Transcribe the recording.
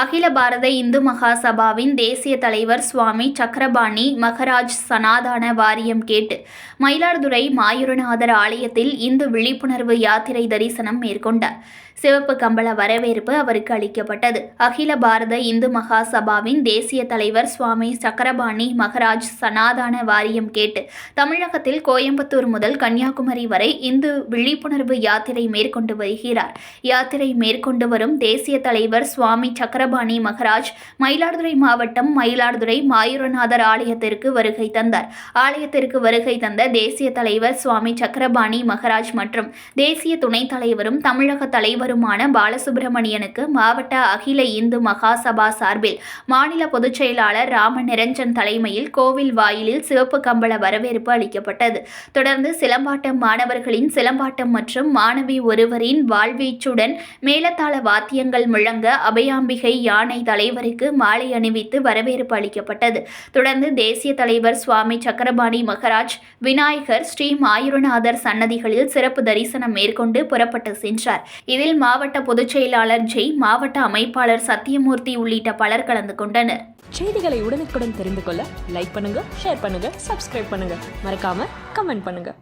அகில பாரத இந்து மகாசபாவின் தேசிய தலைவர் சுவாமி சக்கரபாணி மகராஜ் சனாதான வாரியம் கேட்டு மயிலாடுதுறை மாயூரநாதர் ஆலயத்தில் இந்து விழிப்புணர்வு யாத்திரை தரிசனம் மேற்கொண்டார். சிவப்பு கம்பள வரவேற்பு அவருக்கு அளிக்கப்பட்டது. அகில பாரத இந்து மகாசபாவின் தேசிய தலைவர் சுவாமி சக்கரபாணி மகராஜ் சனாதான வாரியம் கேட்டு தமிழகத்தில் கோயம்புத்தூர் முதல் கன்னியாகுமரி வரை இந்து விழிப்புணர்வு யாத்திரை மேற்கொண்டு வருகிறார். யாத்திரை மேற்கொண்டு வரும் தேசிய தலைவர் சுவாமி சக்கரபாணி மகராஜ் மயிலாடுதுறை மாவட்டம் மயிலாடுதுறை மாயூரநாதர் ஆலயத்திற்கு வருகை தந்தார். ஆலயத்திற்கு வருகை தந்த தேசிய தலைவர் சுவாமி சக்கரபாணி மகராஜ் மற்றும் தேசிய துணைத் தலைவரும் தமிழக தலைவருமான பாலசுப்பிரமணியனுக்கு மாவட்ட அகில இந்து மகாசபா சார்பில் மாநில பொதுச் செயலாளர் ராம நிரஞ்சன் தலைமையில் கோவில் வாயிலில் சிவப்பு கம்பள வரவேற்பு அளிக்கப்பட்டது. தொடர்ந்து சிலம்பாட்டம் மாணவர்களின் சிலம்பாட்டம் மற்றும் மாணவி ஒருவரின் வாழ்வீச்சுடன் மேலத்தாள வாத்தியங்கள் முழங்க அபயாம்பிகை யானை தலைவருக்கு மாலை அணிவித்து வரவேற்பு அளிக்கப்பட்டது. தொடர்ந்து தேசிய தலைவர் சுவாமி சக்கரபாணி மகராஜ் விநாயகர் ஸ்ரீ மாயூரநாதர் சன்னதிகளில் சிறப்பு தரிசனம் மேற்கொண்டு புறப்பட்டு சென்றார். இதில் மாவட்ட பொதுச் செயலாளர் ஜெய் மாவட்ட அமைப்பாளர் சத்தியமூர்த்தி உள்ளிட்ட பலர் கலந்து கொண்டனர். செய்திகளை உடனுக்குடன் தெரிந்து கொள்ள லைக் பண்ணுங்க ஷேர் பண்ணுங்க சப்ஸ்கிரைப் பண்ணுங்க. மறக்காம கமெண்ட் பண்ணுங்க.